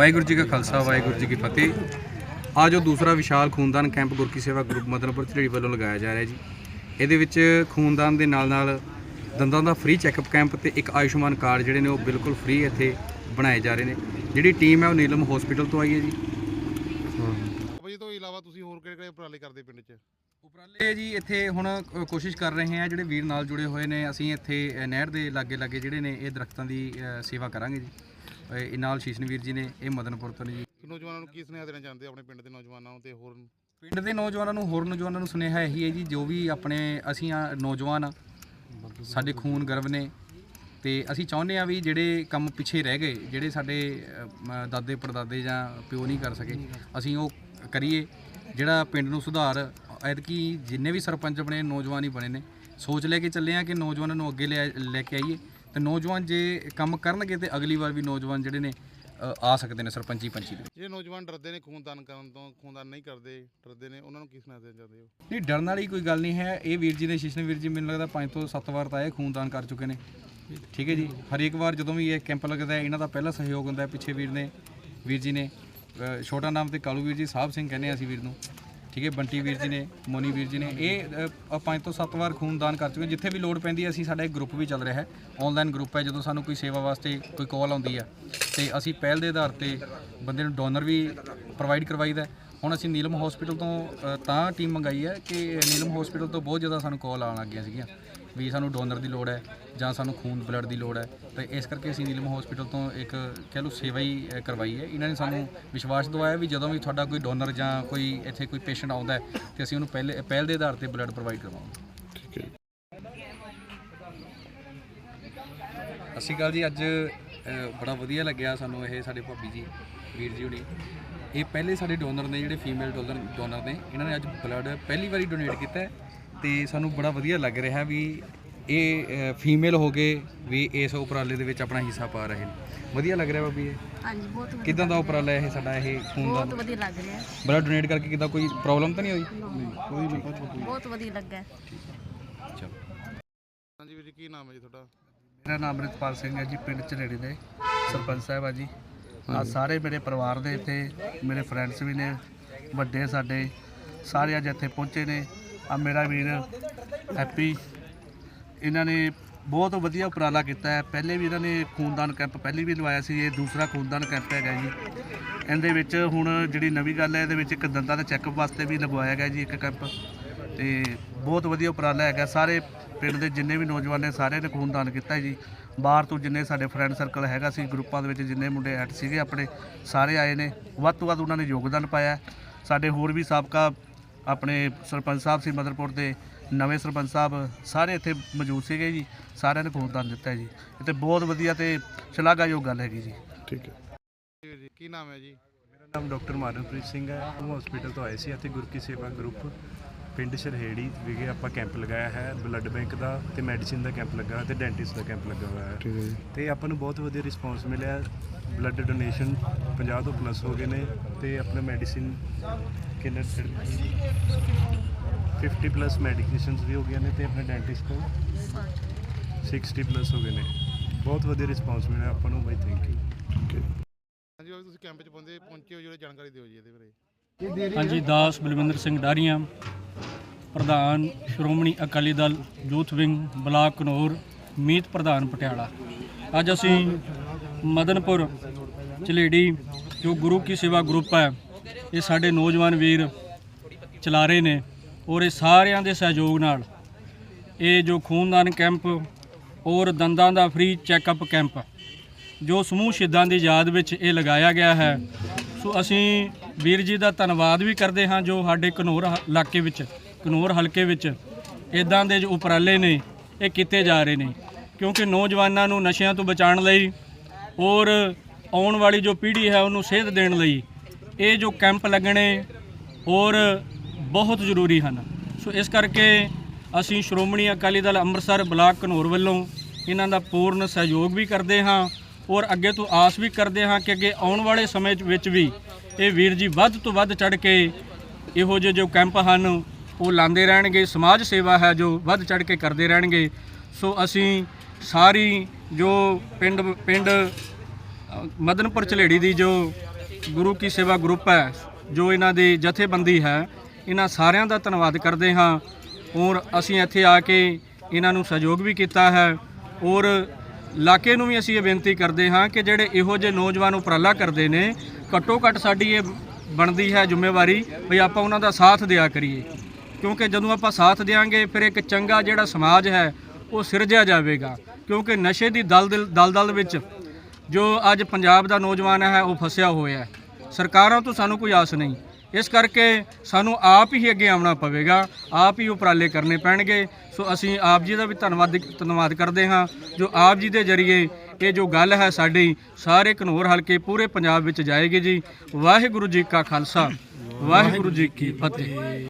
ਵਾਹਿਗੁਰੂ ਜੀ ਕਾ ਖਾਲਸਾ ਵਾਹਿਗੁਰੂ ਜੀ ਕੀ ਫਤਿਹ। ਅੱਜ ਜੋ ਦੂਸਰਾ ਵਿਸ਼ਾਲ ਖੂਨਦਾਨ ਕੈਂਪ ਗੁਰਕੀ ਸੇਵਾ ਗਰੁੱਪ ਮਦਨਪੁਰ ਝੜੀ ਵੱਲੋਂ ਲਗਾਇਆ ਜਾ ਰਿਹਾ ਜੀ। ਇਹਦੇ ਵਿੱਚ ਖੂਨਦਾਨ ਦੇ ਨਾਲ ਨਾਲ ਦੰਦਾਂ ਦਾ ਫ੍ਰੀ ਚੈੱਕਅਪ ਕੈਂਪ ਤੇ ਇੱਕ ਆਯੁਸ਼ਮਾਨ ਕਾਰਡ ਜਿਹੜੇ ਨੇ ਉਹ ਬਿਲਕੁਲ ਫ੍ਰੀ ਇੱਥੇ ਬਣਾਏ ਜਾ ਰਹੇ ਨੇ। ਜਿਹੜੀ ਟੀਮ ਹੈ ਉਹ ਨੀਲਮ ਹਸਪੀਟਲ ਤੋਂ ਆਈ ਹੈ ਜੀ। ਭਾਜੀ ਤੋਂ ਇਲਾਵਾ ਤੁਸੀਂ ਹੋਰ ਕਿਹੜੇ ਕਿਹੜੇ ਉਪਰਾਲੇ ਕਰਦੇ ਪਿੰਡ 'ਚ? ਉਪਰਾਲੇ ਜੀ ਇੱਥੇ ਹੁਣ ਕੋਸ਼ਿਸ਼ ਕਰ ਰਹੇ ਹਾਂ ਜਿਹੜੇ ਵੀਰ ਨਾਲ ਜੁੜੇ ਹੋਏ ਨੇ ਅਸੀਂ ਇੱਥੇ ਨਹਿਰ ਦੇ ਲਾਗੇ ਲਾਗੇ ਜਿਹੜੇ ਨੇ ਇਹ ਦਰਖਤਾਂ ਦੀ ਸੇਵਾ ਕਰਾਂਗੇ ਜੀ। ਇਹ ਨਾਲ ਸ਼ੀਸ਼ਨਵੀਰ ਜੀ ਨੇ ਇਹ ਮਦਨਪੁਰ ਤੋਂ ਨੇ ਜੀ। ਨੌਜਵਾਨਾਂ ਨੂੰ ਕੀ ਸੁਨੇਹਾ ਦੇਣਾ ਚਾਹੁੰਦੇ ਹੋ ਆਪਣੇ ਪਿੰਡ ਦੇ ਨੌਜਵਾਨਾਂ ਨੂੰ ਤੇ ਹੋਰ? ਪਿੰਡ ਦੇ ਨੌਜਵਾਨਾਂ ਨੂੰ ਹੋਰ ਨੌਜਵਾਨਾਂ ਨੂੰ ਸੁਨੇਹਾ ਇਹੀ ਹੈ ਜੀ ਜੋ ਵੀ ਆਪਣੇ ਅਸੀਂ ਆ ਨੌਜਵਾਨ ਆ ਸਾਡੇ ਖੂਨ ਗਰਵ ਨੇ ਤੇ ਅਸੀਂ ਚਾਹੁੰਦੇ ਆ ਵੀ ਜਿਹੜੇ ਕੰਮ ਪਿੱਛੇ ਰਹਿ ਗਏ ਜਿਹੜੇ ਸਾਡੇ ਅ, ਦਾਦੇ ਪੜਦਾਦੇ ਜਾਂ ਪਿਓ ਨਹੀਂ ਕਰ ਸਕੇ ਅਸੀਂ ਉਹ ਕਰੀਏ ਜਿਹੜਾ ਪਿੰਡ ਨੂੰ ਸੁਧਾਰ ਐਤਕੀ ਜਿੰਨੇ ਵੀ ਸਰਪੰਚ ਬਣੇ ਨੌਜਵਾਨ ਹੀ ਬਣੇ ਨੇ ਸੋਚ ਲੈ ਕੇ ਚੱਲੇ ਆ ਕਿ ਨੌਜਵਾਨਾਂ ਨੂੰ ਅੱਗੇ ਲੈ ਲੈ ਕੇ ਆਈਏ। ਤੇ ਨੌਜਵਾਨ ਜੇ ਕੰਮ ਕਰਨਗੇ ਤੇ ਅਗਲੀ ਵਾਰ ਵੀ ਨੌਜਵਾਨ ਜਿਹੜੇ ਨੇ ਆ ਸਕਦੇ ਨੇ ਸਰਪੰਚੀ ਪੰਚੀ ਦੇ ਜਿਹੜੇ ਨੌਜਵਾਨ ਡਰਦੇ ਨੇ ਖੂਨਦਾਨ ਕਰਨ ਤੋਂ ਖੂਨਦਾਨ ਨਹੀਂ ਕਰਦੇ ਡਰਦੇ ਨੇ ਉਹਨਾਂ ਨੂੰ ਕੀ ਸੁਨੇਹਾ ਦੇਣਾ ਚਾਹੁੰਦੇ ਹੋ? ਨਹੀਂ ਡਰਨ ਵਾਲੀ ਕੋਈ ਗੱਲ ਨਹੀਂ ਹੈ। ਇਹ ਵੀਰ ਜੀ ਨੇ ਸ਼ਿਸ਼ਨ ਵੀਰ ਜੀ ਮੈਨੂੰ ਲੱਗਦਾ 5 ਤੋਂ 7 ਵਾਰ ਤਾਂ ਇਹ ਖੂਨਦਾਨ ਕਰ ਚੁੱਕੇ ਨੇ। ਠੀਕ ਹੈ ਜੀ? ਹਰੇਕ ਵਾਰ ਜਦੋਂ ਵੀ ਇਹ ਕੈਂਪ ਲੱਗਦਾ ਹੈ ਇਹਨਾਂ ਦਾ ਪਹਿਲਾ ਸਹਿਯੋਗ ਹੁੰਦਾ ਹੈ ਪਿੱਛੇ ਵੀਰ ਨੇ ਵੀਰ ਜੀ ਨੇ। ਛੋਟਾ ਨਾਮ ਤੇ ਕਾਲੂ ਵੀਰ ਜੀ ਸਾਹਿਬ ਸਿੰਘ ਕਹਿੰਦੇ ਆ ਅਸੀਂ ਵੀਰ ਨੂੰ। ਠੀਕ ਹੈ ਬੰਟੀ ਵੀਰ ਜੀ ਨੇ ਮੋਨੀ ਵੀਰ ਜੀ ਨੇ ਇਹ ਅ, ਪੰਜ ਤੋਂ ਸੱਤ ਵਾਰ ਖੂਨਦਾਨ ਕਰ ਚੁੱਕੇ ਜਿੱਥੇ ਵੀ ਲੋੜ ਪੈਂਦੀ ਹੈ ਅਸੀਂ ਸਾਡਾ ਇੱਕ ਗਰੁੱਪ ਵੀ ਚੱਲ ਰਿਹਾ ਹੈ। ਆਨਲਾਈਨ ਗਰੁੱਪ ਹੈ ਜਦੋਂ ਸਾਨੂੰ ਕੋਈ ਸੇਵਾ ਵਾਸਤੇ ਕੋਈ ਕਾਲ ਆਉਂਦੀ ਹੈ ਤੇ ਅਸੀਂ ਪਹਿਲ ਦੇ ਆਧਾਰ ਤੇ ਬੰਦੇ ਨੂੰ ਡੋਨਰ ਵੀ ਪ੍ਰੋਵਾਈਡ ਕਰਵਾਈਦਾ ਹੈ। ਹੁਣ ਅਸੀਂ ਨੀਲਮ ਹਸਪੀਟਲ ਤੋਂ ਅ, ਤਾਂ ਟੀਮ ਮੰਗਾਈ ਹੈ ਕਿ ਨੀਲਮ ਹਸਪੀਟਲ ਤੋਂ ਬਹੁਤ ਜ਼ਿਆਦਾ ਸਾਨੂੰ ਕਾਲ ਆਉਣ ਲੱਗ ਗਈਆਂ ਸੀਗੀਆਂ। ਵੀ ਸਾਨੂੰ ਡੋਨਰ ਦੀ ਲੋੜ ਹੈ ਜਾਂ ਸਾਨੂੰ ਖੂਨ ਬਲੱਡ ਦੀ ਲੋੜ ਹੈ। ਤੇ ਇਸ ਕਰਕੇ ਅਸੀਂ ਨੀਲਮ ਹਸਪੀਟਲ ਤੋਂ ਇੱਕ ਕਹਿ ਲਓ ਸੇਵਾ ਹੀ ਅ, ਕਰਵਾਈ ਹੈ। ਇਹਨਾਂ ਨੇ ਸਾਨੂੰ ਵਿਸ਼ਵਾਸ ਦਿਵਾਇਆ ਵੀ ਜਦੋਂ ਵੀ ਤੁਹਾਡਾ ਕੋਈ ਡੋਨਰ ਜਾਂ ਕੋਈ ਇੱਥੇ ਕੋਈ ਪੇਸ਼ੈਂਟ ਆਉਂਦਾ ਹੈ ਤੇ ਅਸੀਂ ਉਹਨੂੰ ਪਹਿਲੇ ਪਹਿਲ ਦੇ ਆਧਾਰ ਤੇ ਬਲੱਡ ਪ੍ਰੋਵਾਈਡ ਕਰਵਾਵਾਂਗੇ। ਠੀਕ ਹੈ ਸਤਿ ਸ਼੍ਰੀ ਅਕਾਲ ਜੀ। ਅੱਜ ਅ, ਬੜਾ ਵਧੀਆ ਲੱਗਿਆ ਸਾਨੂੰ ਇਹ ਸਾਡੇ ਭਾਬੀ ਜੀ ਵੀਰ ਜੀ ਹੁਣੀ। ਇਹ ਪਹਿਲੇ ਸਾਡੇ ਡੋਨਰ ਨੇ ਜਿਹੜੇ ਫੀਮੇਲ ਡੋਨਰ ਡੋਨਰ ਨੇ ਇਹਨਾਂ ਨੇ ਅੱਜ ਬਲੱਡ ਪਹਿਲੀ ਵਾਰੀ ਡੋਨੇਟ ਕੀਤਾ ਹੈ। ਤੇ ਸਾਨੂੰ ਬੜਾ ਵਧੀਆ ਲੱਗ ਰਿਹਾ ਵੀ ਇਹ ਫੀਮੇਲ ਹੋ ਕੇ ਵੀ ਇਸ ਉਪਰਾਲੇ ਦੇ ਵਿੱਚ ਆਪਣਾ ਹਿੱਸਾ ਪਾ ਰਹੇ ਨੇ। ਵਧੀਆ ਲੱਗ ਰਿਹਾ ਭਾਬੀ ਇਹ? ਹਾਂਜੀ ਬਹੁਤ ਵਧੀਆ ਕਿਦਾਂ ਦਾ ਉਪਰਾਲਾ ਇਹ ਸਾਡਾ ਇਹ ਖੂਨ ਦਾ? ਬਹੁਤ ਵਧੀਆ ਲੱਗ ਰਿਹਾ। ਹੈ। ਬਲੱਡ ਡੋਨੇਟ ਕਰਕੇ ਕਿਦਾਂ ਕੋਈ ਪ੍ਰੋਬਲਮ ਤਾਂ ਨਹੀਂ ਹੋਈ? ਬਹੁਤ ਵਧੀਆ ਲੱਗਾ। ਹੈ। ਚਲੋ। ਹਾਂਜੀ ਵੀਰ ਜੀ ਕੀ ਨਾਮ ਹੈ ਜੀ ਤੁਹਾਡਾ? ਮੇਰਾ ਨਾਮ ਅਮਰਿਤਪਾਲ ਸਿੰਘ ਹੈ ਜੀ ਪਿੰਡ ਝਲੇੜੀ ਦੇ ਸਰਪੰਚ ਸਾਹਿਬ ਆ ਜੀ। ਆ ਸਾਰੇ ਮੇਰੇ ਪਰਿਵਾਰ ਦੇ ਇੱਥੇ ਮੇਰੇ ਫਰੈਂਡਸ ਵੀ ਨੇ ਵੱਡੇ ਸਾਡੇ ਸਾਰੇ ਅੱਜ ਇੱਥੇ ਪਹੁੰਚੇ ਨੇ। ਆ ਮੇਰਾ ਵੀਰ ਹੈਪੀ। ਇਹਨਾਂ ਨੇ ਬਹੁਤ ਵਧੀਆ ਉਪਰਾਲਾ ਕੀਤਾ ਹੈ। ਪਹਿਲੇ ਵੀ ਇਹਨਾਂ ਨੇ ਖੂਨਦਾਨ ਕੈਂਪ ਪਹਿਲੇ ਵੀ ਲਵਾਇਆ ਸੀ। ਇਹ ਦੂਸਰਾ ਖੂਨਦਾਨ ਕੈਂਪ ਹੈਗਾ ਜੀ। ਇਹਦੇ ਵਿੱਚ ਹੁਣ ਜਿਹੜੀ ਨਵੀਂ ਗੱਲ ਹੈ, ਇਹਦੇ ਵਿੱਚ ਇੱਕ ਦੰਦਾਂ ਦੇ ਚੈੱਕਅਪ ਵਾਸਤੇ ਵੀ ਲਗਵਾਇਆ ਗਿਆ ਜੀ ਇੱਕ ਕੈਂਪ। ਤੇ ਬਹੁਤ ਵਧੀਆ ਉਪਰਾਲਾ ਹੈਗਾ। ਸਾਰੇ ਪਿੰਡ ਦੇ ਜਿੰਨੇ ਵੀ ਨੌਜਵਾਨ ਨੇ ਸਾਰਿਆਂ ਨੇ ਖੂਨਦਾਨ ਕੀਤਾ ਜੀ। ਬਾਹਰ ਤੋਂ ਜਿੰਨੇ ਸਾਡੇ ਫਰੈਂਡ ਸਰਕਲ ਹੈਗਾ ਸੀ, ਗਰੁੱਪਾਂ ਦੇ ਵਿੱਚ ਜਿੰਨੇ ਮੁੰਡੇ ਐਡ ਸੀਗੇ ਆਪਣੇ, ਸਾਰੇ ਆਏ ਨੇ। ਵੱਧ ਤੋਂ ਵੱਧ ਉਹਨਾਂ ਨੇ ਯੋਗਦਾਨ ਪਾਇਆ। ਸਾਡੇ ਹੋਰ ਵੀ ਸਾਬਕਾ ਆਪਣੇ ਸਰਪੰਚ ਸਾਹਿਬ ਸੀ ਮਦਰਪੁਰ ਦੇ ਨਵੇਂ ਸਰਪੰਚ ਸਾਹਿਬ ਸਾਰੇ ਇੱਥੇ ਮੌਜੂਦ ਸੀਗੇ ਜੀ ਸਾਰਿਆਂ ਨੇ ਖੂਨਦਾਨ ਦਿੱਤਾ ਜੀ। ਇਹ ਤੇ ਬਹੁਤ ਵਧੀਆ ਤੇ ਸ਼ਲਾਘਾਯੋਗ ਗੱਲ ਹੈਗੀ ਜੀ। ਠੀਕ ਹੈ। ਜੀ ਕੀ ਨਾਮ ਹੈ ਜੀ? ਮੇਰਾ ਨਾਮ ਡਾਕਟਰ ਮਾਨਵਪ੍ਰੀਤ ਸਿੰਘ ਹੈ। ਉਹ ਹਸਪੀਟਲ ਤੋਂ ਆਏ ਸੀ ਇੱਥੇ ਗੁਰਕੀ ਸੇਵਾ ਗਰੁੱਪ ਪਿੰਡ ਸ਼ਰਹੇੜੀ ਵਿਖੇ ਆਪਾਂ ਕੈਂਪ ਲਗਾਇਆ ਹੈ। ਬਲੱਡ ਬੈਂਕ ਦਾ ਤੇ ਮੈਡੀਸਿਨ ਦਾ ਕੈਂਪ ਲੱਗਾ ਤੇ ਡੈਂਟਿਸਟ ਦਾ ਕੈਂਪ ਲੱਗਾ ਹੋਇਆ ਹੈ। ਠੀਕ ਹੈ ਜੀ। ਤੇ ਆਪਾਂ ਨੂੰ ਬਹੁਤ ਵਧੀਆ ਰਿਸਪੌਂਸ ਮਿਲਿਆ। ਬਲੱਡ ਡੋਨੇਸ਼ਨ 50 ਤੋਂ ਪਲੱਸ ਹੋ ਗਏ ਨੇ ਤੇ ਆਪਣਾ ਮੈਡੀਸਿਨ ਕਿੰਨੇ 50 ਪਲੱਸ ਮੈਡੀਕੇਸ਼ਨਸ ਵੀ ਹੋ ਗਈਆਂ ਨੇ ਤੇ ਆਪਣੇ ਡੈਂਟਿਸਟ ਤੋਂ 60 ਪਲੱਸ ਹੋ ਗਏ ਨੇ। ਬਹੁਤ ਵਧੀਆ ਰਿਸਪੌਂਸ ਮਿਲਿਆ ਆਪਾਂ ਨੂੰ ਬਾਈ ਥੈਂਕ ਯੂ ਹਾਂਜੀ ਉਹ ਤੁਸੀਂ ਕੈਂਪ 'ਚ ਪਹੁੰਚੇ ਪਹੁੰਚੇ ਹੋ ਜਿਹੜੇ ਜਾਣਕਾਰੀ ਦਿਓ ਜੀ ਇਹਦੇ ਬਾਰੇ। ਹਾਂਜੀ ਦਾਸ ਬਲਵਿੰਦਰ ਸਿੰਘ ਡਾਰੀਆਂ ਪ੍ਰਧਾਨ Shiromani Akali Dal youth wing block Ghanaur ਮੀਤ ਪ੍ਰਧਾਨ ਪਟਿਆਲਾ। ਅੱਜ ਅਸੀਂ ਮਦਨਪੁਰ ਝਲੇੜੀ ਜੋ ਗੁਰੂ ਕੀ ਸੇਵਾ ਗਰੁੱਪ ਹੈ ਇਹ ਸਾਡੇ ਨੌਜਵਾਨ ਵੀਰ ਚਲਾ ਰਹੇ ਨੇ ਔਰ ਇਹ ਸਾਰਿਆਂ ਦੇ ਸਹਿਯੋਗ ਨਾਲ ਇਹ ਜੋ ਖੂਨਦਾਨ ਕੈਂਪ ਔਰ ਦੰਦਾਂ ਦਾ ਫ੍ਰੀ ਚੈੱਕਅਪ ਕੈਂਪ ਜੋ ਸਮੂਹ ਸ਼ਹੀਦਾਂ ਦੀ ਯਾਦ ਵਿੱਚ ਇਹ ਲਗਾਇਆ ਗਿਆ ਹੈ, ਸੋ ਅਸੀਂ ਵੀਰ ਜੀ ਦਾ ਧੰਨਵਾਦ ਵੀ ਕਰਦੇ ਹਾਂ ਜੋ ਸਾਡੇ ਘਨੌਰ ਹ- ਇਲਾਕੇ ਵਿੱਚ, ਘਨੌਰ ਹਲਕੇ ਵਿੱਚ ਇਦਾਂ ਦੇ ਜੋ ਉਪਰਾਲੇ ਨੇ, ਇਹ ਕੀਤੇ ਜਾ ਰਹੇ ਨੇ। ਕਿਉਂਕਿ ਨੌਜਵਾਨਾਂ ਨੂੰ ਨਸ਼ਿਆਂ ਤੋਂ ਬਚਾਉਣ ਲਈ ਔਰ ਆਉਣ ਵਾਲੀ ਜੋ ਪੀੜ੍ਹੀ ਹੈ ਉਹਨੂੰ ਸੇਧ ਦੇਣ ਲਈ ਇਹ ਜੋ ਕੈਂਪ ਲੱਗਣੇ ਔਰ ਬਹੁਤ ਜ਼ਰੂਰੀ ਹਨ। ਸੋ ਇਸ ਕਰਕੇ ਅਸੀਂ ਸ਼੍ਰੋਮਣੀ ਅਕਾਲੀ ਦਲ ਅੰਮ੍ਰਿਤਸਰ ਬਲਾਕ ਘਨੌਰ ਵੱਲੋਂ ਇਹਨਾਂ ਦਾ ਪੂਰਨ ਸਹਿਯੋਗ ਵੀ ਕਰਦੇ ਹਾਂ ਔਰ ਅੱਗੇ ਤੋਂ ਆਸ ਵੀ ਕਰਦੇ ਹਾਂ ਕਿ ਅੱਗੇ ਆਉਣ ਵਾਲੇ ਸਮੇਂ ਵਿੱਚ ਵੀ ਇਹ ਵੀਰ ਜੀ ਵੱਧ ਤੋਂ ਵੱਧ ਚੜ ਕੇ ਇਹੋ ਜਿਹੇ ਜੋ ਕੈਂਪ ਹਨ, ਉਹ ਲਾਉਂਦੇ ਰਹਿਣਗੇ, ਸਮਾਜ ਸੇਵਾ ਹੈ ਜੋ ਵੱਧ ਚੜ ਕੇ ਕਰਦੇ ਰਹਿਣਗੇ। ਸੋ ਅਸੀਂ ਸਾਰੀ ਜੋ ਪਿੰਡ ਪਿੰਡ ਮਦਨਪੁਰ ਝਲੇੜੀ ਦੀ ਜੋ ਗੁਰੂ ਕੀ ਸੇਵਾ ਗਰੁੱਪ ਹੈ, ਜੋ ਇਹਨਾਂ ਦੀ ਜਥੇਬੰਦੀ ਹੈ, ਇਹਨਾਂ ਸਾਰਿਆਂ ਦਾ ਧੰਨਵਾਦ ਕਰਦੇ ਹਾਂ। ਔਰ ਅਸੀਂ ਇੱਥੇ ਆ ਕੇ ਇਹਨਾਂ ਨੂੰ ਸਹਿਯੋਗ ਵੀ ਕੀਤਾ ਹੈ। ਔਰ ਇਲਾਕੇ ਨੂੰ ਵੀ ਅਸੀਂ ਇਹ ਬੇਨਤੀ ਕਰਦੇ ਹਾਂ ਕਿ ਜਿਹੜੇ ਇਹੋ ਜਿਹੇ ਨੌਜਵਾਨ ਉਪਰਾਲਾ ਕਰਦੇ ਨੇ, ਘੱਟੋ ਘੱਟ ਸਾਡੀ ਇਹ ਬਣਦੀ ਹੈ ਜ਼ਿੰਮੇਵਾਰੀ ਵੀ ਆਪਾਂ ਉਹਨਾਂ ਦਾ ਸਾਥ ਦਿਆ ਕਰੀਏ। ਕਿਉਂਕਿ ਜਦੋਂ ਆਪਾਂ ਸਾਥ ਦੇਵਾਂਗੇ ਫਿਰ ਇੱਕ ਚੰਗਾ ਜਿਹੜਾ ਸਮਾਜ ਹੈ, ਉਹ ਸਿਰਜਿਆ ਜਾਵੇਗਾ। ਕਿਉਂਕਿ ਨਸ਼ੇ ਦੀ ਦਲਦਲ ਦਲਦਲ ਵਿੱਚ ਜੋ ਅੱਜ ਪੰਜਾਬ ਦਾ ਨੌਜਵਾਨ ਹੈ, ਉਹ ਫਸਿਆ ਹੋਇਆ ਹੈ। ਸਰਕਾਰਾਂ ਤੋਂ ਸਾਨੂੰ ਕੋਈ ਆਸ ਨਹੀਂ। ਇਸ ਕਰਕੇ ਸਾਨੂੰ ਆਪ ਹੀ ਅੱਗੇ ਆਉਣਾ ਪਵੇਗਾ। ਆਪ ਹੀ ਉਪਰਾਲੇ ਕਰਨੇ ਪੈਣਗੇ। ਸੋ ਅਸੀਂ ਆਪ ਜੀ ਦਾ ਵੀ ਧੰਨਵਾਦ ਧੰਨਵਾਦ ਕਰਦੇ ਹਾਂ। ਜੋ ਆਪ ਜੀ ਦੇ ਜ਼ਰੀਏ ਇਹ ਜੋ ਗੱਲ ਹੈ ਸਾਡੀ, ਸਾਰੇ ਘਨੌਰ ਹਲਕੇ, ਪੂਰੇ ਪੰਜਾਬ ਵਿੱਚ ਜਾਏਗੀ ਜੀ। ਵਾਹਿਗੁਰੂ ਜੀ ਕਾ ਖਾਲਸਾ। ਵਾਹਿਗੁਰੂ ਜੀ ਕੀ ਫਤਿਹ।